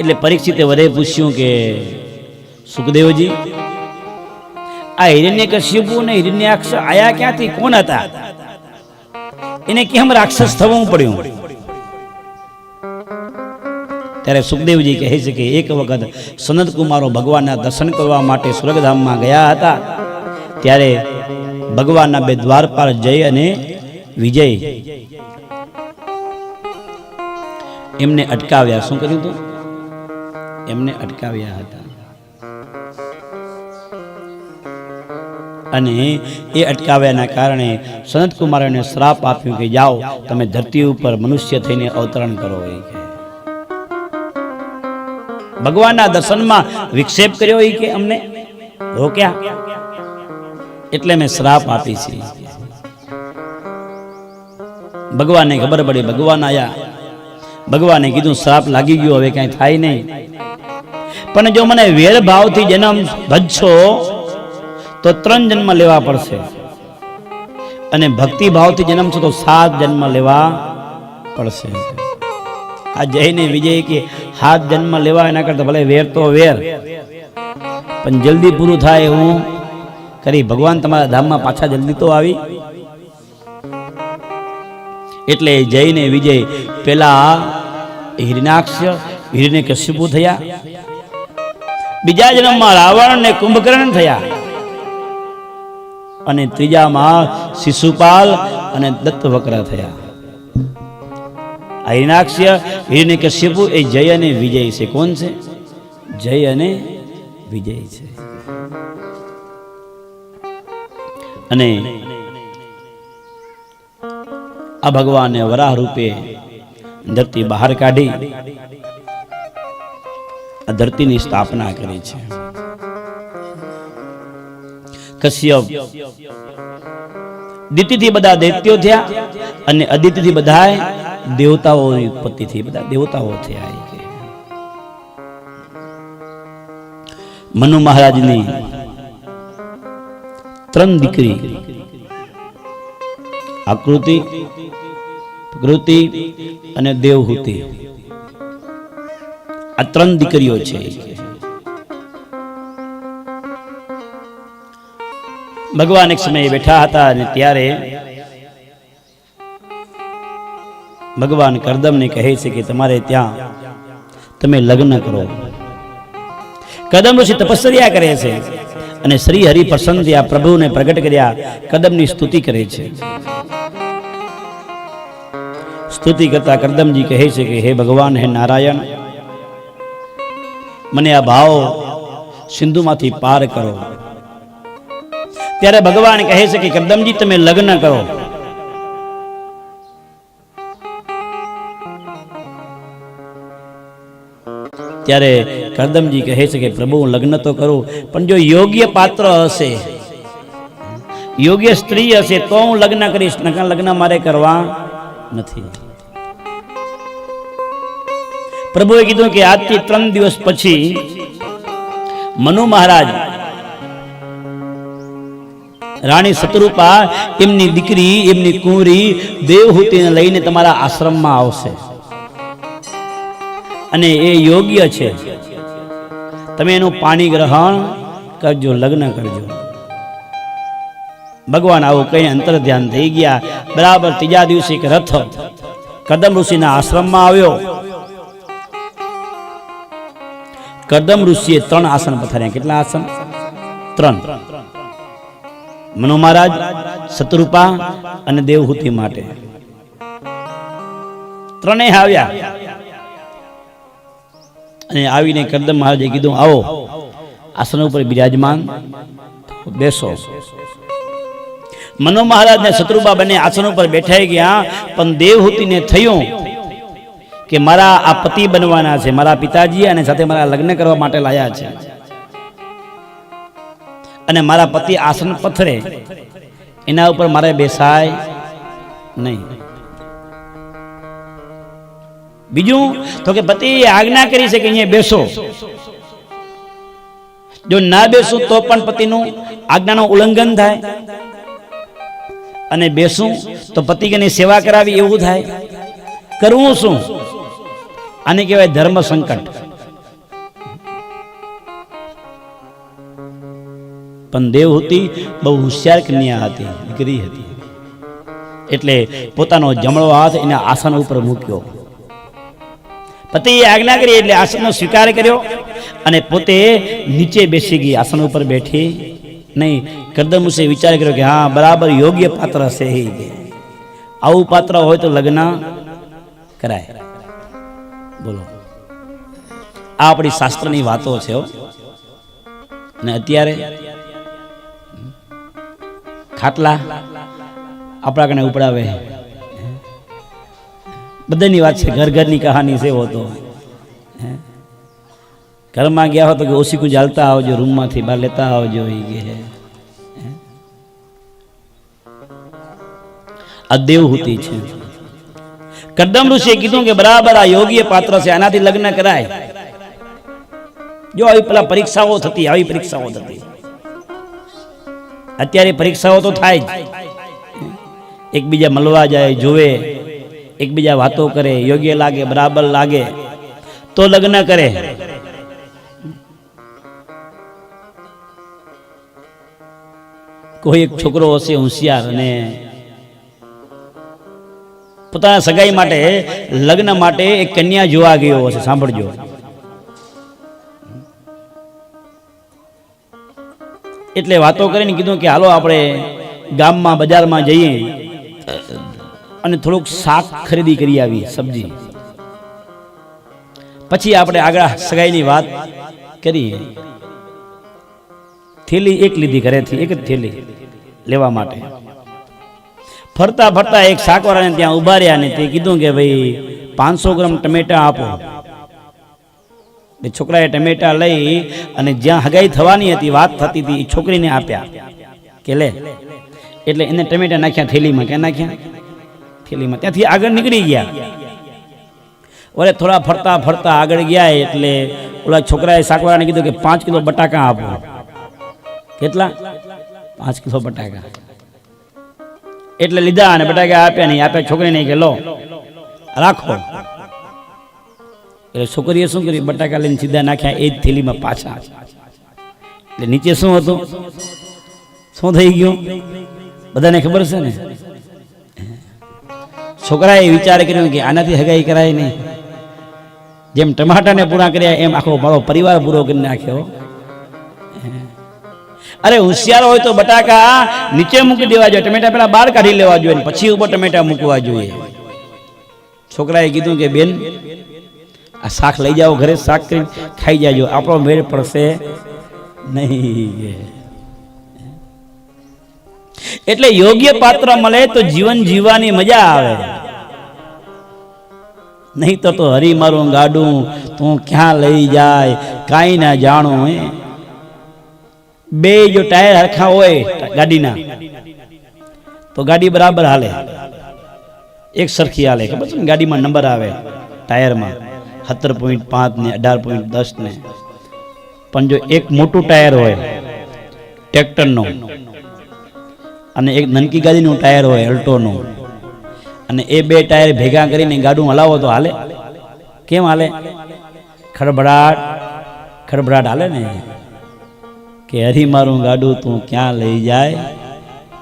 એટલે પરીક્ષિતે વરે પૂછ્યું કે, સુખદેવજી, આ હિરણ્ય કશ્યપુ ને હિરણ્યાક્ષ આયા ક્યાંથી? કોણ હતા? એને કેમ રાક્ષસ થવું પડ્યું? ત્યારે સુખદેવજી કહે છે કે એક વખત સનત કુમારો ભગવાનના દર્શન કરવા માટે સ્વર્ગધામમાં ગયા હતા. ત્યારે ભગવાનના બે દ્વારપાલ જય અને વિજય એમને અટકાવ્યા. શું કર્યું હતું એમને અટકાવ્યા હતા. અને એ અટકાવ્યાના કારણે સનત કુમારોને શ્રાપ આપ્યો કે જાઓ, તમે ધરતી ઉપર મનુષ્ય થઈને અવતરણ કરો એ કે. ભગવાનના દર્શનમાં વિક્ષેપ કર્યો એ કે અમને? રોક્યા એટલે મેં શ્રાપ આપી છે. ભગવાનને ખબર પડી, ભગવાન આયા. ભગવાને કીધું, શ્રાપ લાગી ગયો, હવે કાંઈ થાય નહીં. પણ જો મને વેર ભાવથી જન્મ ભજશો, તો ત્રણ જન્મ લેવા પડશે. અને ભક્તિ ભાવથી જન્મ છો તો સાત જન્મ લેવા પડશે. આ જઈને વિજય કે હાથ જન્મ લેવા, એના કરતા ભલે વેર તો વેર. પણ જલ્દી પૂરું થાય હું કરી ભગવાન તમારા ધામમાં પાછા જલ્દી તો આવી. એટલે જઈને વિજય, પેલા હિરણાક્ષ, હિરણ્ય કશ્યપુ થયા. બીજા જન્મમાં રાવણ ને કુંભકર્ણ થયા. અને ત્રીજામાં શિશુપાલ અને દત્તવક્ર થયા. હિરણાક્ષ હિરણ્ય એ જય અને વિજય છે. કોણ છે? જય અને વિજય છે. અને આ ભગવાને વરાહ રૂપે ધરતી બહાર કાઢી આ ધરતીની સ્થાપના કરી છે. કશ્યપ. દિતિથી બધા દૈત્યો થયા અને અદિતિથી બધા દેવતાઓની ઉત્પત્તિથી બધા દેવતાઓ થયા મનુ મહારાજની ત્રણ દીકરી. આકૃતિ, પ્રકૃતિ અને દેવહૂતિ. આ ત્રણ દીકરીઓ છે. ભગવાન એક સમયે બેઠા હતા અને ત્યારે ભગવાન કરદમને કહે છે કે તમારે ત્યાં તમે લગ્ન કરો. કદમ ઋષિ તપસ્યા કરે છે અને શ્રી હરિ પ્રસન્ન થયા પ્રભુને પ્રગટ કર્યા, કદમની સ્તુતિ કરે છે. સ્તુતિ કરતા કરદમજી કહે છે કે, હે ભગવાન, હે નારાયણ મને આ ભાવ સિંધુમાંથી પાર કરો. ત્યારે ભગવાન કહે છે કે કદમજી, તમે લગ્ન કરો. ત્યારે કરદમજી કહે છે કે પ્રભુ, હું લગ્ન તો કરું, પણ જો યોગ્ય પાત્ર હશે, યોગ્ય સ્ત્રી હશે, તો હું લગ્ન કરીશ નકા લગ્ન મારે કરવા નથી. પ્રભુએ કીધું કે આજથી ત્રણ દિવસ પછી મનુ મહારાજ રાણી શત્રુપા એમની દીકરી, એમની કુંવરી દેવહૂતિને લઈને તમારા આશ્રમમાં આવશે. અને એ યોગ્ય છે. તમે એનું પાણી ગ્રહણ કરજો, લગ્ન કરજો. ભગવાન આવું કઈ અંતર ધ્યાન થઈ ગયા. બરાબર ત્રીજા દિવસે એક રથ કદમ ઋષિના આશ્રમમાં આવ્યો. કદમ ઋષિએ ત્રણ આસન પથાર્યા. કેટલા આસન? ત્રણ. મનો મહારાજ, શત્રુપા અને દેવહૂતિ માટે. ત્રણેય આવ્યા. અને આવીને કરદમ મહારાજે કીધું, આવો, આસન ઉપર બિરાજમાન બેસો. મનો મહારાજ ને શત્રુબા બંને આસન ઉપર બેઠાઈ ગયા, પણ દેવહૂતિને થયું કે મારા આ પતિ બનવાના છે, મારા પિતાજી અને સાથે મારા લગ્ન કરવા માટે લાયા છે. અને મારા પતિ આસન પથરે એના ઉપર મારે બેસાય નહીં. બીજું, તો કે પતિ આજ્ઞા કરી છે કે અહીંયા બેસો. જો ના બેસું તો પણ પતિનું આજ્ઞાનું ઉલ્લંઘન થાય. અને બેસું તો પતિની સેવા કરાવી એવું થાય. કરવું શું? આને કહેવાય ધર્મ સંકટ. પણ દેવ હતી બહુ હોશિયાર કન્યા હતી, દીકરી હતી. એટલે પોતાનો જમણો હાથ એના આસન ઉપર મૂક્યો. પતિએ આજ્ઞા કરી એટલે આસનનો સ્વીકાર કર્યો અને પોતે નીચે બેસી ગઈ આસન ઉપર બેઠી. નહીં કદમુસે વિચાર કર્યો કે હા, બરાબર યોગ્ય પાત્ર છે આવું પાત્ર હોય તો લગ્ન કરાય. બોલો આ આપણી શાસ્ત્રની વાતો છે અને અત્યારે ખાટલા આપણા કને ઉપડાવે બધાની વાત છે ઘર ઘરની કહાની છે હો તો હે? ઘરમાં ગયા હો તો કે ઓછી ચાલતા આવજો, રૂમમાંથી બહાર લેતા આવજો એ કે? આ દેવહૂતિ છે કદમ ઋષિએ કીધું કે બરાબર આ યોગ્ય પાત્ર છે, આનાથી લગ્ન કરાય. જો આવી પેલા પરીક્ષાઓ થતી, આવી પરીક્ષાઓ થતી. અત્યારે પરીક્ષાઓ તો થાય જ. એકબીજા મળવા જાય જોવે એકબીજા વાતો કરે, યોગ્ય લાગે, બરાબર લાગે, તો લગ્ન કરે. કોઈ એક છોકરો હશે હોશિયાર અને પોતાના સગાઈ માટે, લગ્ન માટે એક કન્યા જોવા ગયો હશે, સાંભળજો. એટલે વાતો કરીને કીધું કે હાલો આપણે ગામમાં, બજારમાં જઈએ અને થોડુંક શાક ખરીદી કરી આવીએ, સબ્જી. પછી આપણે આગળ સગાઈની વાત કરીએ. થેલી એક લીધી ઘરેથી, એક જ થેલી લેવા માટે. ફરતા ફરતા એક શાકવાળાને ત્યાં ઊભા રહ્યા ને તે કીધું કે ભાઈ, પાંચસો ગ્રામ ટમેટા આપો. એ છોકરાએ ટમેટા લઈ અને જ્યાં હગાઈ થવાની હતી, વાત થતી હતી એ છોકરીને આપ્યા. કે લે, એટલે એને ટમેટા નાખ્યા થેલીમાં. ક્યાં નાખ્યા? થેલીમાં. ત્યાંથી આગળ નીકળી ગયા. ઓરે થોડા ફરતા ફરતા આગળ ગયા એટલે ઓલા છોકરાએ શાકવાળાને કીધું કે પાંચ કિલો બટાકા આપો. કેટલા? પાંચ કિલો બટાકા. એટલે લીધા અને બટાકા આપ્યા નહીં. આપ્યા છોકરીને કે, લો, રાખો. એટલે છોકરીએ શું કર્યું? બટાકા લઈને સીધા નાખ્યા, એ જ થેલીમાં પાછા. એટલે નીચે શું હતું? શું થઈ ગયું? બધાને ખબર છે ને? છોકરાએ વિચાર કર્યો કે આનાથી હગાઈ કરાય નહીં. જેમ ટમાટાને પૂરા કર્યા, એમ આખો મારો પરિવાર પૂરો કરી નાખ્યો. અરે હોશિયાર હોય તો બટાકા નીચે મૂકી દેવા જોઈએ. ટમેટા પેલા બહાર કાઢી લેવા જોઈએ પછી ઉપર ટમેટા મૂકવા જોઈએ. છોકરાએ કીધું કે, બેન, આ શાક લઈ જાઓ ઘરે, શાક કરી ખાઈ જાજો. આપણો મેળ પડશે નહીં. એટલે યોગ્ય પાત્ર મળે તો જીવન જીવવાની મજા આવે. નહીં તો તો હરી મારું ગાડું તું ક્યાં લઈ જાય? કાંઈ ના જાણું, હે. બે જો ટાયર હરખા હોય ગાડીના. તો ગાડી બરાબર હાલે. એક સરખી હાલે. ખબર છે ને, ગાડીમાં નંબર આવે ટાયરમાં. સત્તર પોઈન્ટ પાંચ ને અઢાર પોઈન્ટ દસ ને. પણ જો એક મોટું ટાયર હોય, ટ્રેક્ટરનું, અને એક નનકી ગાડીનું ટાયર હોય, અલ્ટોનું, અને એ બે ટાયર ભેગા કરીને ગાડું હલાવો તો હાલે. કેમ હાલે? ખડબડાટ ખડબડાટ હાલે ને. કે હરી મારું ગાડું તું ક્યાં લઈ જાય?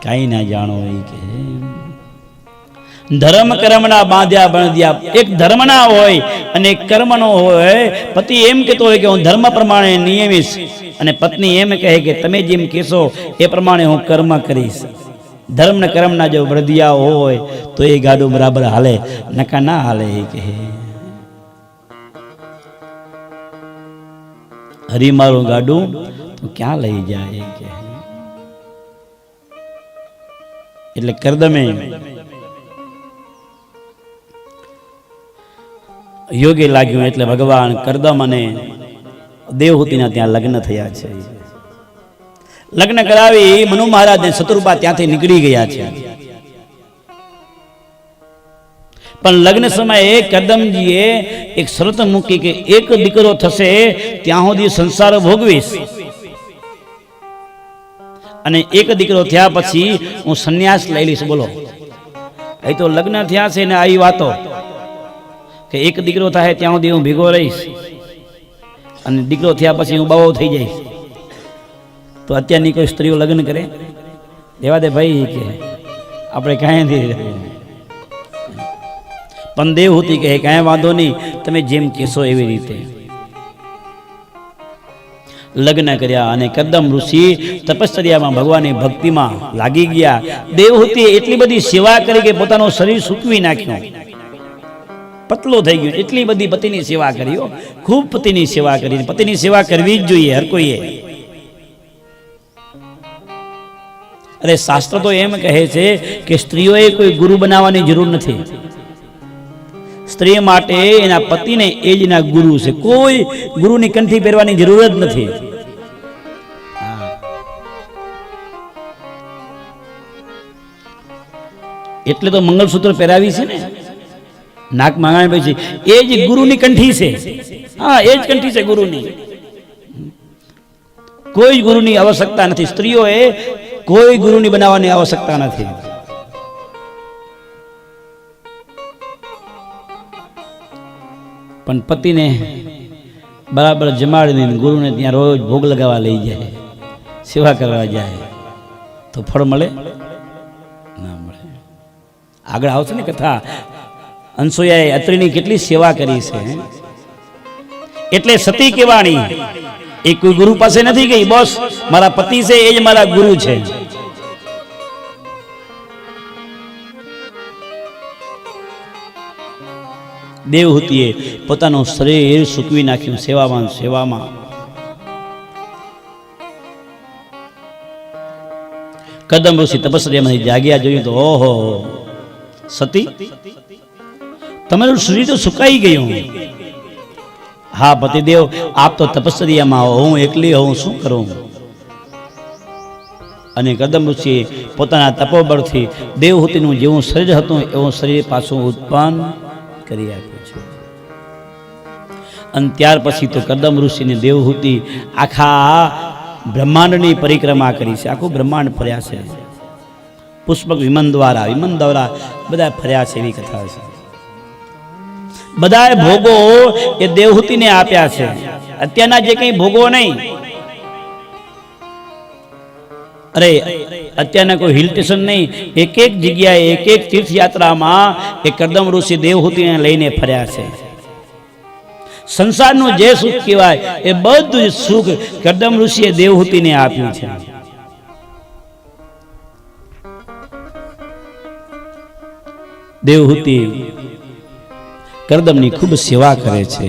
કાંઈ ના જાણો એ કે. ધર્મ કર્મના બાંધ્યા બાંધ્યા એક ધર્મના હોય અને કર્મનો હોય. પતિ એમ કહેતો હોય કે હું ધર્મ પ્રમાણે નિયમીશ અને પત્ની એમ કહે કે તમે જેમ કહેશો એ પ્રમાણે હું કર્મ કરીશ. ધર્મ ને કર્મના જો વૃદ્ધિયા હોય તો એ ગાડું બરાબર હાલે, નકા ના હાલે એ કહે. હરી મારું ગાડું તો ક્યાં લઈ જાય કહે એટલે કરદમે. યોગ્ય લાગ્યું એટલે ભગવાન કરદમ અને દેવહૂતિના ત્યાં લગ્ન થયા છે. લગ્ન કરાવી મનુ મહારાજ ને શત્રુપા ત્યાંથી નીકળી ગયા છે. પણ લગ્ન સમયે કદમજીએ એક શરત મૂકી કે એક દીકરો થશે, ત્યાં સુધી સંસાર ભોગવીશ. અને એક દીકરો થયા પછી હું સંન્યાસ લઈ લઈશ, બોલો. એ તો લગ્ન થયા છે ને આવી વાતો. કે એક દીકરો થાય ત્યાં સુધી હું ભેગો રહીશ. અને દીકરો થયા પછી હું બાવો થઈ જઈશ. તો અત્યારની કોઈ સ્ત્રીઓ લગ્ન કરે? દેવા દે ભાઈ કે આપણે કાંઈ નથી પણ દેવહૂતિ કહે, કાંઈ વાંધો નહીં, તમે જેમ કહેશો એવી રીતે. લગ્ન કર્યા અને કદમ ઋષિ તપશ્ચર્યામાં ભગવાનની ભક્તિમાં લાગી ગયા. દેવહૂતિએ એટલી બધી સેવા કરી કે પોતાનું શરીર સૂકવી નાખ્યું. પતલો થઈ ગયો. એટલી બધી પતિની સેવા કરી ખૂબ પતિની સેવા કરી. પતિની સેવા કરવી જ જોઈએ હર કોઈએ. અરે શાસ્ત્ર તો એમ કહે છે કે સ્ત્રીઓએ કોઈ ગુરુ બનાવવાની જરૂર નથી. સ્ત્રી માટે એના પતિને એ જ એના ગુરુ છે. કોઈ ગુરુની કંઠી પહેરવાની જરૂર જ નથી. એટલે તો મંગળસૂત્ર પહેરાવી છે ને? નાક માંગાણી પછી. એ જ ગુરુની કંઠી છે. હા, એ જ કંઠી છે ગુરુની. કોઈ ગુરુની આવશ્યકતા નથી. સ્ત્રીઓએ કોઈ ગુરુની બનાવવાની આવશ્યકતા નથી. પણ પતિને બરાબર જમાડીને ગુરુને ત્યાં રોજ ભોગ લગાવવા લઈ જાય, સેવા કરવા જાય, તો ફળ મળે? ના મળે. આગળ આવશે ને કથા? અંસોયાએ અત્રિની કેટલી સેવા કરી છે એટલે સતી કેવાણી. એ કોઈ ગુરુ પાસે નથી ગઈ, બોસ, મારા પતિ છે, એ જ મારા ગુરુ છે. દેવહૂતિએ પોતાનું શરીર સૂકવી નાખ્યું સેવામાં સેવામાં. કદમ ઋષિ તપસ્યામાંથી જાગ્યા, જોયું તો, ઓહો, સતી, તમારું શરીર તો સુકાઈ ગયું. હા, પતિદેવ, આપ તો તપસ્યામાં હો, હું એકલી હોઉં, શું કરું? અને કદમ ઋષિએ પોતાના તપોબળથી દેવહૂતિનું જેવું શરીર હતું, એવું શરીર પાછું ઉત્પન્ન કરી આપ્યું. અને ત્યાર પછી તો કદમ ઋષિની દેવહૂતિ આખા બ્રહ્માંડની પરિક્રમા કરી છે. આખું બ્રહ્માંડ ફર્યા છે. પુષ્પક વિમન દ્વારા વિમન દ્વારા બધા ફર્યા છે એવી કથા છે. બધાએ ભોગો એ દેવહૂતિને આપ્યા છે. અત્યારના જે કંઈ ભોગો નહીં. અરે, અત્યારના કોઈ હિલ સ્ટેશન નહીં. એક એક જગ્યાએ, એક એક તીર્થયાત્રામાં એ કદમ ઋષિ દેવહૂતિને લઈને ફર્યા છે. સંસારનું જે સુખ કહેવાય એ બધું સુખ કદમ ઋષિએ દેવહૂતિને આપ્યું છે. દેવહૂતિ કરદમની ખૂબ સેવા કરે છે.